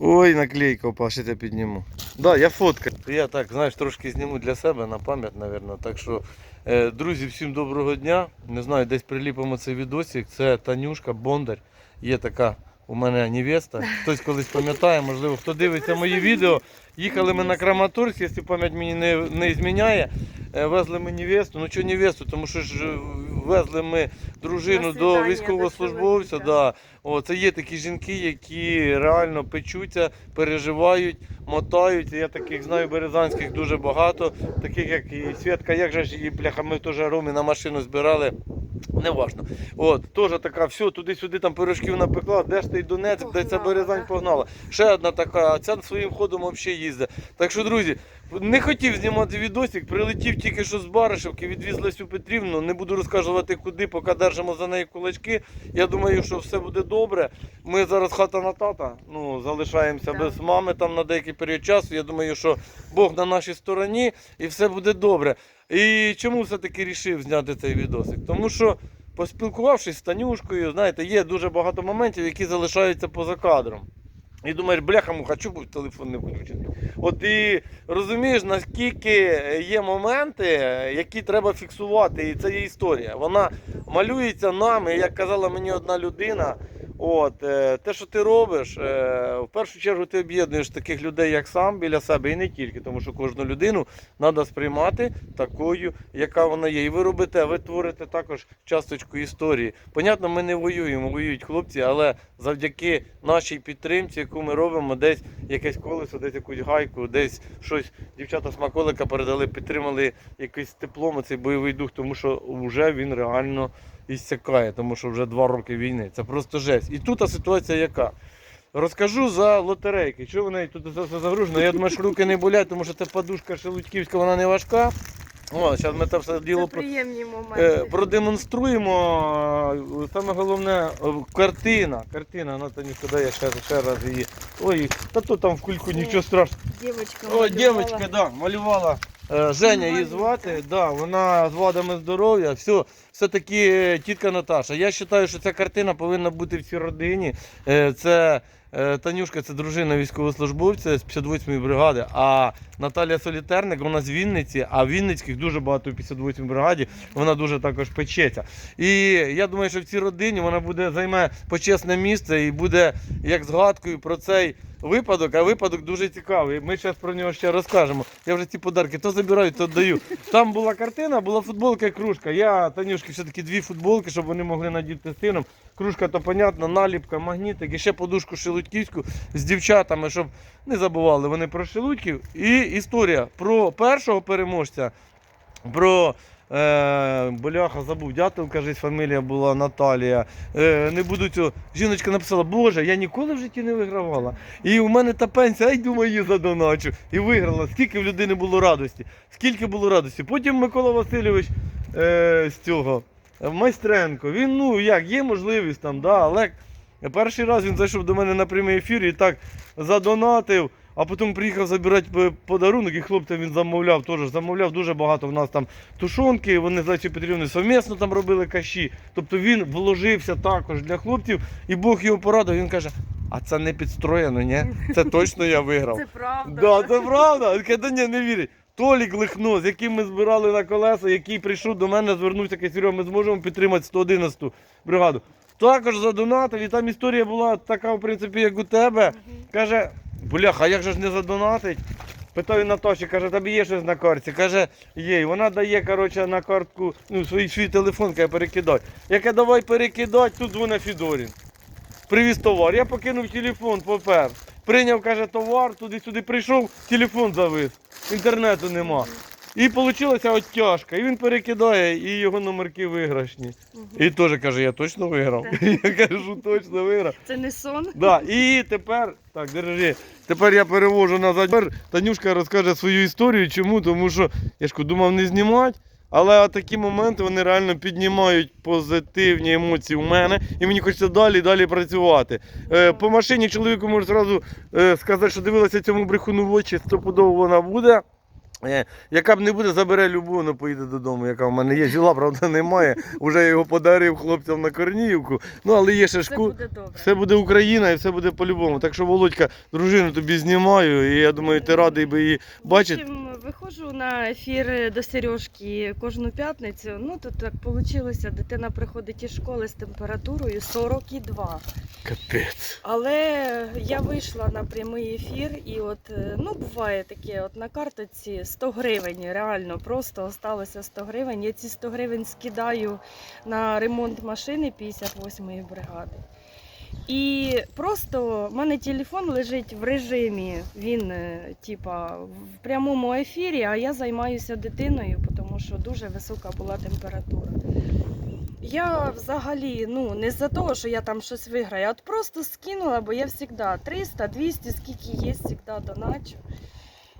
Ой, наклейка упала, ще я підніму. Да, я фотка. Я так, знаєш, трошки зніму для себе на пам'ять, мабуть. Так що, е, друзі, всім доброго дня. Не знаю, десь приліпимо цей відосик. Це Танюшка Бондар. Є така у мене невеста. Хтось колись пам'ятає, можливо, хто дивиться мої відео. Їхали ми на Краматорськ, якщо пам'ять мені не, не зміняє. Е, Везли ми невесту. Ну чого невесту? Тому що ж везли ми дружину до військовослужбовця. Да. О, це є такі жінки, які реально печуться, переживають, мотають. Я таких знаю березанських дуже багато, таких як і Святка, як же ж її бляха, ми теж ромі на машину збирали. Не важно. От, теж така, все, туди-сюди там пирожків напекла, де ж ти Донецьк, де ця Березань погнала. Ще одна така, а ця своїм ходом взагалі їздить. Так що, друзі, не хотів знімати відосик, прилетів тільки що з Баришевки, відвіз Лесю Петрівну. Не буду розказувати куди, поки держимо за неї кулачки. Я думаю, що все буде добре. Ми зараз хата на тата, ну, залишаємося Так. без мами там на деякий період часу. Я думаю, що Бог на нашій стороні і все буде добре. І чому все-таки рішив зняти цей відосик? Тому що поспілкувавшись з Танюшкою, знаєте, є дуже багато моментів, які залишаються поза кадром. І думаєш, бляха муха, був телефон не включений? От і розумієш, наскільки є моменти, які треба фіксувати, і це є історія. Вона малюється нами, як казала мені одна людина. От, е, те, що ти робиш, е, в першу чергу ти об'єднуєш таких людей, як сам біля себе, і не тільки, тому що кожну людину треба сприймати такою, яка вона є. І ви робите, ви творите також часточку історії. Понятно, ми не воюємо, воюють хлопці, але завдяки нашій підтримці, яку ми робимо, десь якесь колесо, десь якусь гайку, десь щось. Дівчата смаколика передали, підтримали якийсь теплом цей бойовий дух, тому що вже він реально іссякає, тому що вже два роки війни. Це просто жесть. І тут ситуація яка? Розкажу за лотерейки. Чого вони тут все загружено? Я думаю, що руки не болять, тому що це подушка шелудьківська, вона не важка. О, зараз ми це все діло про- е, продемонструємо. Е, Саме головне е, картина. Картина, ну Танюшка, дай я ще, ще раз її. Ой, та то там в кульку нічого страшного. Дівочка О, малювала. дівчинка, да, малювала. Женя її звати, да, вона з вадами здоров'я. Все, все-таки е, тітка Наташа. Я вважаю, що ця картина повинна бути в цій родині. Е, Це е, Танюшка, це дружина військовослужбовця з 58-ї бригади. А Наталія Солітерник, вона з Вінниці, а Вінницьких дуже багато в 58-й бригаді. Вона дуже також печеться. І я думаю, що в цій родині вона буде займе почесне місце і буде як згадкою про цей випадок, а випадок дуже цікавий. Ми зараз про нього ще розкажемо. Я вже ці подарки то забираю, то даю. Там була картина, була футболка і кружка. Я Танюшки все-таки дві футболки, щоб вони могли надіти сином. Кружка, то понятно, наліпка, магнітик, і ще подушку шелудьківську з дівчатами, щоб не забували вони про шелудьків. І історія про першого переможця, про. Е, бляха, забув, дятел, кажуть, фамілія була Наталія. Е, не буду. Жіночка написала, Боже, я ніколи в житті не вигравала. І у мене та пенсія, ай думаю, її задоначу. І виграла. Скільки в людини було радості. Скільки було радості. Потім Микола Васильович е, з цього, Майстренко. Він, ну як, є можливість там, да, але перший раз він зайшов до мене на прямий ефір і так задонатив. А потім приїхав забирати подарунок, і хлопцям він замовляв теж. Замовляв дуже багато в нас там тушонки. Вони з Лесією Петрівною совмісно там робили каші. Тобто він вложився також для хлопців, і Бог його порадив. Він каже: а це не підстроєно, ні? Це точно я виграв. Це правда. Да, це правда. Він каже, ні, не вірить. Толік Лихно, з яким ми збирали на колеса, який прийшов до мене, звернувся, каже, Серега, ми зможемо підтримати 111 бригаду. Також задонатив, і там історія була така, в принципі, як у тебе. Каже, бляха, а як же ж не задонатить? Питаю Наташі, каже, тобі є щось на карті? Каже, є. Вона дає коротше, на картку ну, свій, свій телефон, каже, перекидай. Я кажу, давай перекидай, тут дзвоне Фідорін. Привіз товар. Я покинув телефон, попер. Прийняв, каже, товар, туди-сюди прийшов, телефон завис. Інтернету нема. І вийшла оттяжка. І він перекидає, і його номерки виграшні. Мгм. І теж каже, я точно виграв. Я кажу, точно виграв. Це не сон. Да, і тепер, так, держи, тепер я перевожу назад. Тепер Танюшка розкаже свою історію. Чому? Тому що я ж думав не знімати. Але такі моменти вони реально піднімають позитивні емоції у мене, і мені хочеться далі і далі працювати. Е, по машині чоловіку можу зразу е, сказати, що дивилася цьому брехуну в очі, стопудово вона буде. Е, Яка б не буде, забере любу, вона поїде додому, яка в мене є. Жила, правда, немає. Уже його подарив хлопцям на Корніївку. Ну, але є ще шку. Все буде Україна і все буде по-любому. Так що, Володька, дружину тобі знімаю, і я думаю, ти радий би її бачити. Виходжу на ефір до Сережки кожну п'ятницю. Ну тут так вийшло, дитина приходить із школи з температурою 42. Капець. Але я вийшла на прямий ефір, і от е, ну буває таке, от на картоці 100 гривень, реально просто осталося 100 гривень. Я ці 100 гривень скидаю на ремонт машини 58-ї бригади. І просто в мене телефон лежить в режимі, він е, типа в прямому ефірі, а я займаюся дитиною, тому що дуже висока була температура. Я взагалі ну не за того, що я там щось виграю, а от просто скинула, бо я завжди 300, 200, скільки є, завжди доначу.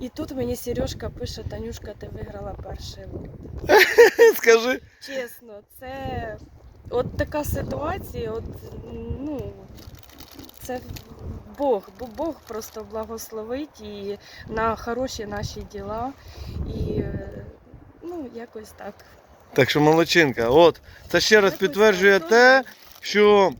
І тут мені Сережка пише: Танюшка, ти виграла перший лот. Скажи. Чесно, це от така ситуація, от, ну, це Бог, бо Бог просто благословить і на хороші наші діла. І е, ну, якось так. Так що молодчинка. От, це ще раз підтверджує те, що.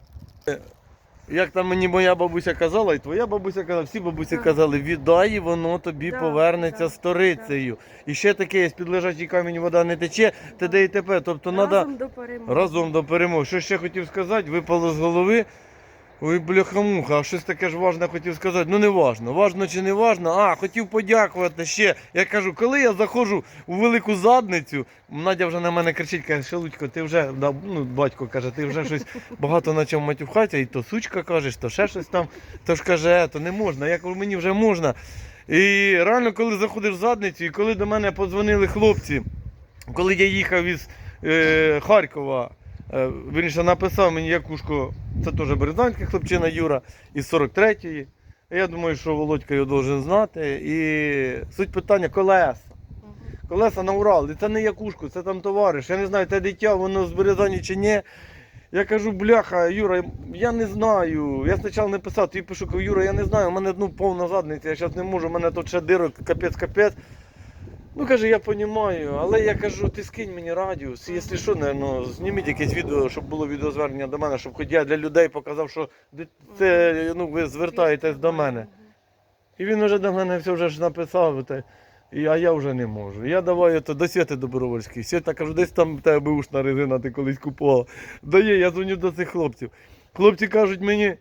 Як там мені моя бабуся казала, і твоя бабуся казала, всі бабусі казали, віддай, і воно тобі Да, повернеться да, сторицею. І ще таке, є, під лежачий камінь вода не тече, т.д. і т.п. Тобто треба разом до перемоги. разом до перемоги. Що ще хотів сказати, випало з голови. Ой, бляха-муха, а щось таке ж важне хотів сказати. Ну не важно, важно чи не важно. А, хотів подякувати ще. Я кажу, коли я заходжу у велику задницю, Надя вже на мене кричить, каже, Шелудько, ти вже, ну, батько каже, ти вже щось багато почав матюхатися, і то сучка кажеш, то ще щось там. То ж каже, «Е, то не можна. Я кажу, мені вже можна. І реально, коли заходиш в задницю, і коли до мене подзвонили хлопці, коли я їхав із е, Харкова, вірніше написав мені Якушко, це теж березанська хлопчина Юра із 43-ї. Я думаю, що Володька його должен знати. І суть питання колеса. Колеса на Урал. І це не Якушко, це там товариш. Я не знаю, те дитя, воно з Березані чи ні. Я кажу, бляха, Юра, я не знаю. Я спочатку не писав, тобі пишу, Юра, я не знаю, у мене ну, повна задниця, я зараз не можу, у мене тут ще дирок, капець-капець. Ну, каже, я розумію, але я кажу, ти скинь мені радіус, якщо що, ну, зніміть якесь відео, щоб було відеозвернення до мене, щоб хоч я для людей показав, що це, ну, ви звертаєтесь до мене. І він вже до мене все вже ж написав, а я вже не можу. Я давай то до Святи Добровольської. Свята кажу, десь там тебе ушна резина, ти колись купувала. Дає, я дзвоню до цих хлопців. Хлопці кажуть мені,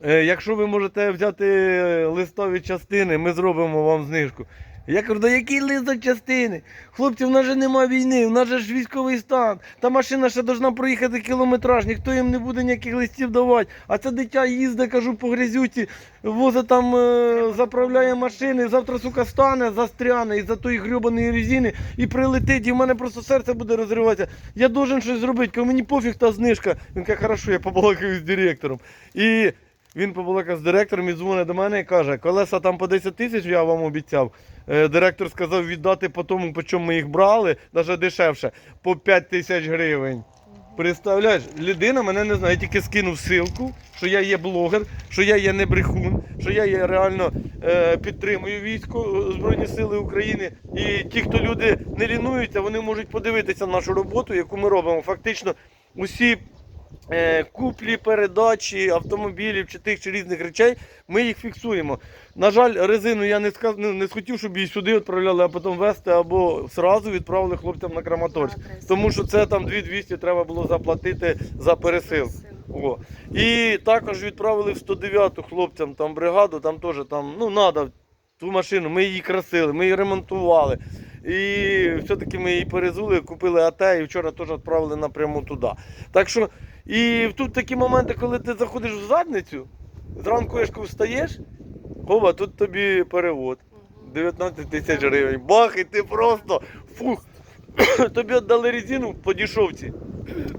«Е, якщо ви можете взяти е, листові частини, ми зробимо вам знижку. Я кажу, да який лист до частини? Хлопці, в нас же немає війни, в нас же ж військовий стан. Та машина ще должна проїхати кілометраж, ніхто їм не буде ніяких листів давати. А це дитя їздить, кажу, по грязюці, возить там, е, заправляє машини, завтра, сука, стане, застряне із-за тої грьобаної резини і прилетить, і в мене просто серце буде розриватися. Я должен щось зробити, кажу, мені пофіг та знижка. Він каже, хорошо, я побалакаю з директором. І він побалакав з директором і дзвонить до мене і каже, колеса там по 10 тисяч я вам обіцяв. Е, Директор сказав віддати по тому, по чому ми їх брали, навіть дешевше, по 5 тисяч гривень. Представляєш, людина мене не знає, я тільки скинув ссылку, що я є блогер, що я є не брехун, що я є реально е, підтримую військо е, Збройні Сили України. І ті, хто люди не лінуються, вони можуть подивитися нашу роботу, яку ми робимо. Фактично, усі куплі, передачі автомобілів чи тих чи різних речей, ми їх фіксуємо. На жаль, резину я не сказ... ну, не схотів, щоб її сюди відправляли, а потім везти або сразу відправили хлопцям на Краматорськ. Тому що це там 2200 треба було заплатити за пересилку. О. І також відправили в 109-ту хлопцям там бригаду, там теж там, ну, надо ту машину, ми її красили, ми її ремонтували. І все-таки ми її перезули, купили АТ і вчора теж відправили напряму туди. Так що, і тут такі моменти, коли ти заходиш в задницю, зранку ешку встаєш, Вова, тут тобі перевод. 19 тисяч гривень. Бах, і ти просто фух. Тобі віддали резину по дешевці.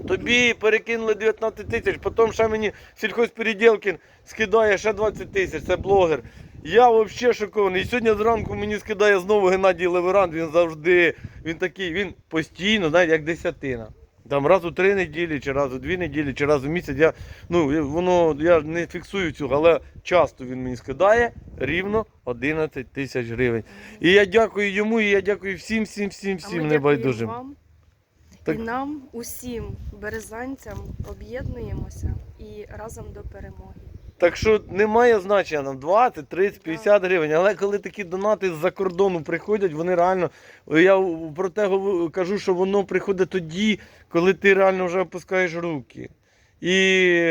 Тобі перекинули 19 тисяч, потім ще мені сільхозпереділкін скидає ще 20 тисяч, це блогер. Я взагалі шокований. І сьогодні зранку мені скидає знову Геннадій Леверант, він завжди, він такий, він постійно, знаєте, як десятина. Там раз у три неділі, чи раз у дві неділі, чи раз у місяць. Я, ну, воно, я не фіксую цього, але часто він мені скидає рівно 11 тисяч гривень. І я дякую йому, і я дякую всім, всім, всім, всім небайдужим. вам. Так- І нам, усім березанцям, об'єднуємося і разом до перемоги. Так що немає значення нам 20, 30, 50 гривень. Але коли такі донати з-за кордону приходять, вони реально. Я про те кажу, що воно приходить тоді, коли ти реально вже опускаєш руки. І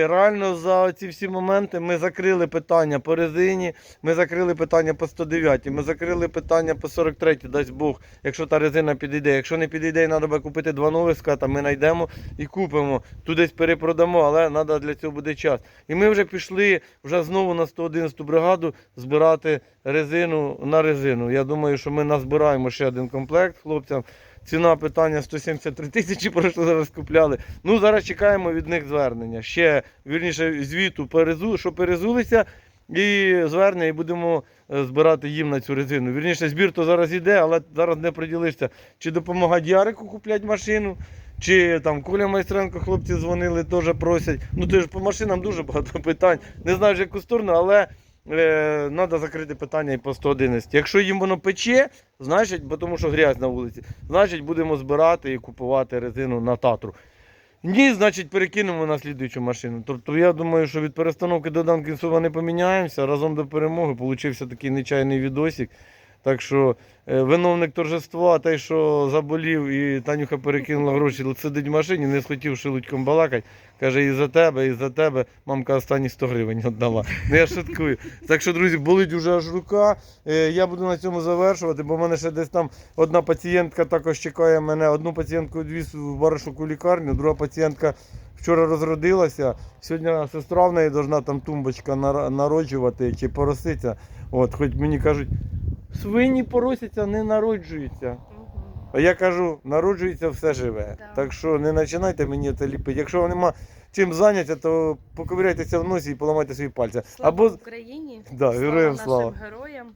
реально за ці всі моменти ми закрили питання по резині, ми закрили питання по 109, ми закрили питання по 43, дасть Бог, якщо та резина підійде. Якщо не підійде, треба буде купити два нових ската, ми знайдемо і купимо. Тут десь перепродамо, але треба для цього буде час. І ми вже пішли вже знову на 111 бригаду збирати резину на резину. Я думаю, що ми назбираємо ще один комплект хлопцям. Ціна питання 173 тисячі, про що зараз купляли. Ну, зараз чекаємо від них звернення. Ще вірніше звіту перезу, що перезулися, і звернення, і будемо е, збирати їм на цю резину. Вірніше, збір то зараз іде, але зараз не приділишся, чи допомагати Ярику купляти машину, чи там Коля Майстренко, хлопці дзвонили, теж просять. Ну ти ж по машинам дуже багато питань. Не знаю, яку сторону, але треба закрити питання і по 111. Якщо їм воно пече, значить, бо тому що грязь на вулиці, значить будемо збирати і купувати резину на татру. Ні, значить перекинемо на слідуючу машину. Тобто я думаю, що від перестановки до Данкінсова не поміняємося. Разом до перемоги получився такий нечайний відосик. Так що е, виновник торжества, той, що заболів і Танюха перекинула гроші, сидить в машині, не схотів шелудьком балакати. Каже, і за тебе, і за тебе. Мамка останні 100 гривень віддала. Ну я шуткую. Так що, друзі, болить уже аж рука. Е, Я буду на цьому завершувати, бо в мене ще десь там одна пацієнтка також чекає мене. Одну пацієнтку відвіз в Баришуку лікарню, друга пацієнтка вчора розродилася. Сьогодні сестра в неї должна там тумбочка народжувати чи пороситься. От, хоч мені кажуть, свині поросяться, не народжуються. А я кажу, народжується все живе. Да. Так що не починайте мені це ліпити. Якщо вам нема чим зайнятися, то поковиряйтеся в носі і поламайте свої пальці. Слава Або Україні! Да, героям нашим слава. героям!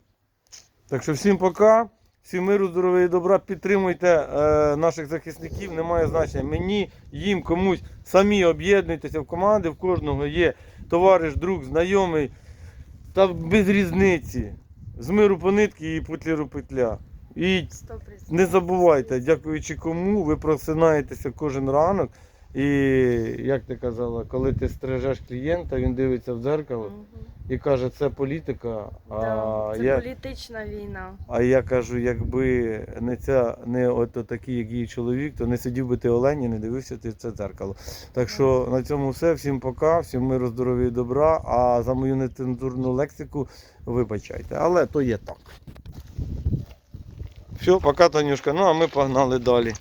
так що всім пока. Всім миру, здоров'я і добра. Підтримуйте е, наших захисників. Немає значення. Мені, їм, комусь. Самі об'єднуйтеся в команди. В кожного є товариш, друг, знайомий. Та без різниці. З миру по нитки і путліру петля. І 100%. Не забувайте, дякуючи кому, ви просинаєтеся кожен ранок. І як ти казала, коли ти стрижеш клієнта, він дивиться в дзеркало. І каже, це політика. А, Да, Це я, політична війна. а я кажу, якби не ця, не от такий, як її чоловік, то не сидів би ти олені, не дивився ти в це дзеркало. Так що на цьому все. Всім пока, всім миру, здоров'я і добра. А за мою нецензурну лексику вибачайте. Але то є так. Все, пока, Танюшка. Ну а ми погнали далі.